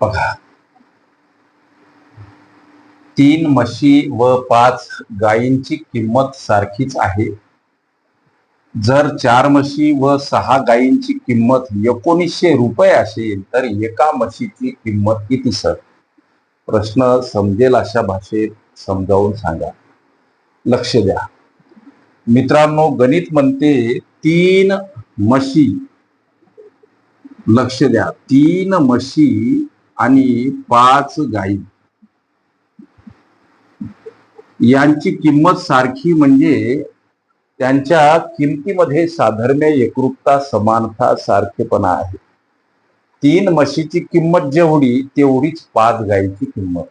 बघा. तीन म्हशी व पाच गायींची किंमत सारखीच आहे. जर चार म्हशी व सहा गायींची किंमत एकोणीसशे रुपये असेल तर एका म्हशीची किंमत किती सर? प्रश्न समजेल अशा भाषेत समजावून सांगा. लक्ष द्या. मित्रांनो गणित म्हणते तीन म्हशी. लक्ष द्या. तीन म्हशी आणि पाच गायी. यांची किंमत सारखी म्हणजे त्यांच्या किमतीमध्ये साधर्म्य एकरूपता समानता सारखेपणा आहे. तीन म्हशीची किंमत जेवढी तेवढीच पाच गायीची किंमत.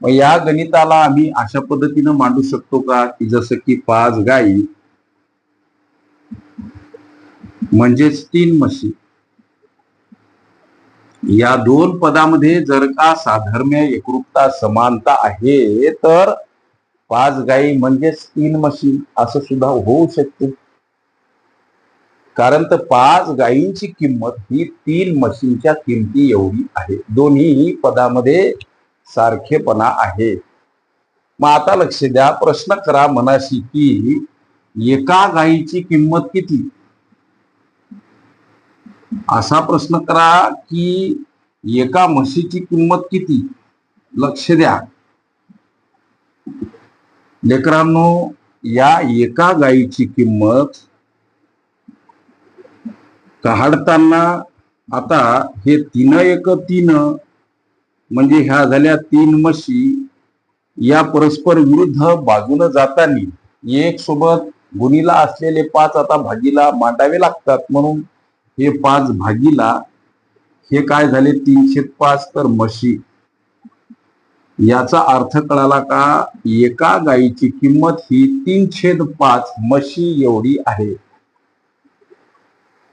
मग या गणिताला आम्ही अशा पद्धतीनं मांडू शकतो का? की जसं की पाच गायी म्हणजेच तीन म्हशी. या दोन पदामध्ये जर का साधर्म्य एकरूपता समानता आहे तर पाच गायी म्हणजेच तीन मशीन असं सुद्धा होऊ शकते. कारण तर पाच गायींची किंमत ही तीन मशीनच्या किमती एवढी आहे. दोन्ही पदामध्ये सारखेपणा आहे. मग आता लक्ष द्या प्रश्न करा मनाशी की एका गायीची किंमत किती? असा प्रश्न करा की एका म्हशीची किंमत किती? लक्ष द्या. लेकरांनो या एका गायीची किंमत काढताना आता हे तीन एक तीन म्हणजे ह्या झाल्या तीन म्हशी या परस्पर विरुद्ध बाजून जाताना एक सोबत गुणीला असलेले पाच आता भागीला मांडावे लागतात म्हणून हे पाच भागीला हे काय झाले? तीनशे पाच तर म्हशी. याचा अर्थ कळाला का? एका गायीची किंमत ही तीन छेद पाच म्हशी एवढी आहे.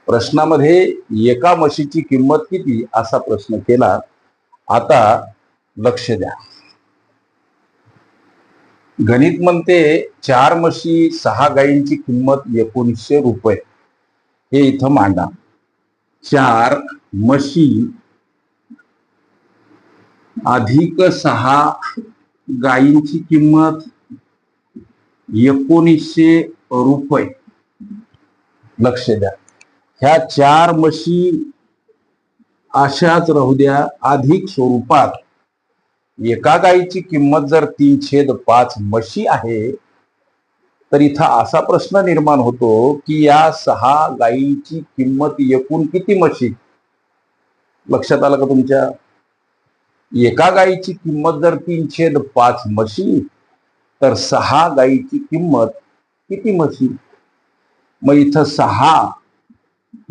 प्रश्नामध्ये एका म्हशीची किंमत किती? असा प्रश्न केला. आता लक्ष द्या. गणित म्हणते चार म्हशी सहा गायींची किंमत एकोणीसशे रुपये. हे इथं मांडा. चार म्हशी अधिक सहा गायींची किंमत एकोणीसशे रुपये. लक्ष द्या. ह्या चार म्हशी अशाच राहू द्या अधिक स्वरूपात. एका गायीची किंमत जर तीन छेद पाच म्हशी आहे तर इथं असा प्रश्न निर्माण होतो की या सहा गायीची किंमत एकूण किती म्हशी? लक्षात आलं का तुमच्या? एका गायीची किंमत जर तीन छेद पाच म्हशी तर सहा गायीची किंमत किती म्हशी? मग इथं सहा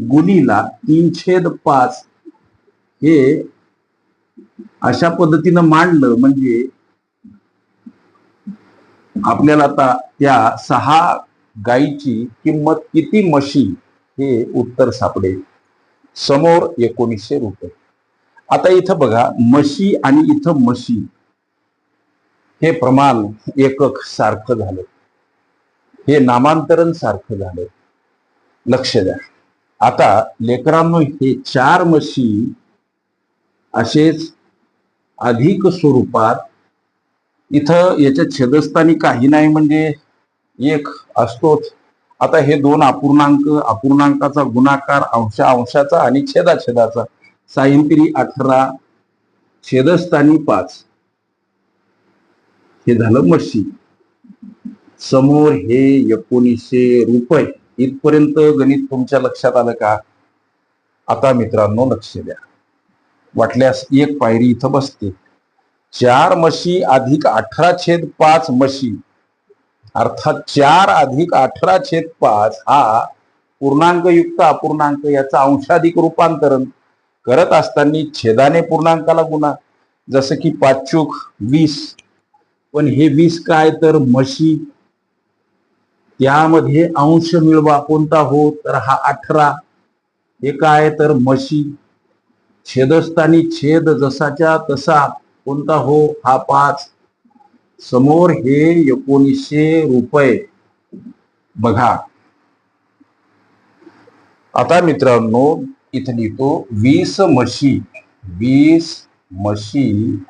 गुणीला तीन छेद पाच हे अशा पद्धतीनं मांडलं म्हणजे आपल्याला आता त्या सहा गायीची किंमत किती म्हशी हे उत्तर सापडेल? समोर एकोणीसशे रुपये. आता इथं बघा म्हशी आणि इथं म्हशी हे प्रमाण एकक सारखं झालं. हे नामांतरण सारखं झालं. लक्ष द्या. आता लेकरांनो हे चार म्हशी असेच अधिक स्वरूपात इथं याच्या छेदस्थानी काही नाही म्हणजे एक असतोच. आता हे दोन अपूर्णांक अपूर्णांकाचा गुणाकार अंशा अंशाचा आणि छेदा छेदाचा सायंत्री अठरा छेदस्थानी पाच. हे झालं मशी समोर हे एकोणीसशे रुपये. इथपर्यंत गणित तुमच्या लक्षात आलं का? आता मित्रांनो लक्ष द्या. वाटल्यास एक पायरी इथं बसते. चार म्हशी अधिक अठरा छेद पाच म्हशी अर्थात चार अधिक अठरा छेद पाच हा पूर्णांकयुक्त अपूर्णांक याचा अंशाधिक रूपांतरण करत असताना छेदाने पूर्णांकाला गुणा. जसं की पाचूक वीस. पण हे वीस काय तर म्हशी त्यामध्ये अंश मिळवा कोणता हो? तर हा अठरा. हे काय तर म्हशी छेदस्थानी छेद जसाच्या तसा कोणता हो? हा पाच. समोर हे एकोणीसशे रुपये. बघा. आता मित्रांनो इथं लिहितो वीस म्हशी. वीस म्हशी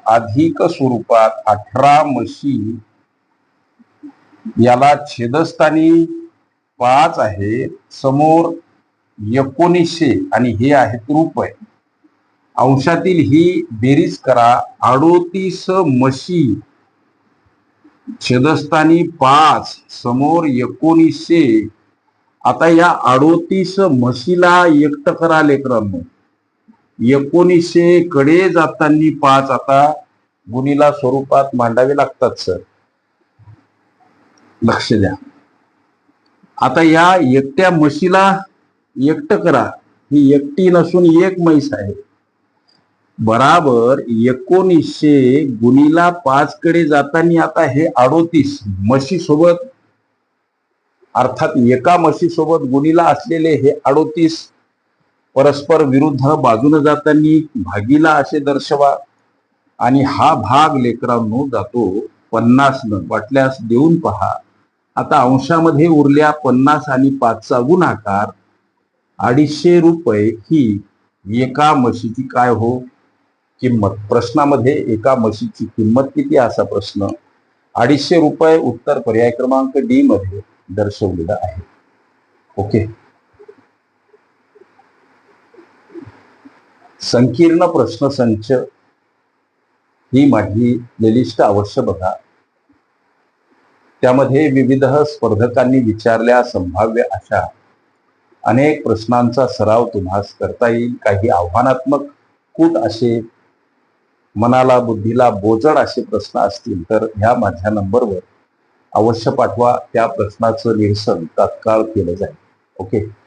अधिक स्वरूपात अठरा म्हशी. याला छेदस्थानी पाच आहे. समोर एकोणीसशे आणि हे आहेत रुपये. अंशातील ही बेरीज करा. अडोतीस मशी छेदस्थानी पाच समोर एकोणीसशे. आता या अडोतीस म्हशीला एकटं करा लेकरांनो. एकोणीसशे कडे जाताना पाच आता गुणीला स्वरूपात मांडावे लागतात सर. लक्ष द्या. आता या एकट्या म्हशीला एकटं करा. ही एकटी नसून एक म्हैस आहे. बराबर एकोणीसशे गुणीला पाच कडे जाताना आता हे अडोतीस मशी सोबत अर्थात एका मशी सोबत गुणीला असलेले हे अडोतीस परस्पर विरुद्ध बाजून जाताना भागीला असे दर्शवा. आणि हा भाग लेकरांनो जातो पन्नास न वाटल्यास देऊन पहा. आता अंशामध्ये उरल्या पन्नास आणि पाचचा गुणाकार अडीचशे रुपये ही एका मशीची काय हो? किंमत. प्रश्नामध्ये एका म्हशीची किंमत किती असा प्रश्न. अडीचशे रुपये उत्तर पर्याय क्रमांक डी मध्ये दर्शवलेला आहे. ओके. संकीर्ण प्रश्न संच ही माझी प्लेलिस्ट अवश्य बघा. त्यामध्ये विविध स्पर्धकांनी विचारल्या संभाव्य अशा अनेक प्रश्नांचा सराव तुम्हास करता येईल. काही आव्हानात्मक कूट असे मनाला बुद्धीला बोजड असे प्रश्न असतील तर ह्या माझ्या नंबरवर अवश्य पाठवा. त्या प्रश्नाचं निरसन तात्काळ केलं जाईल. ओके?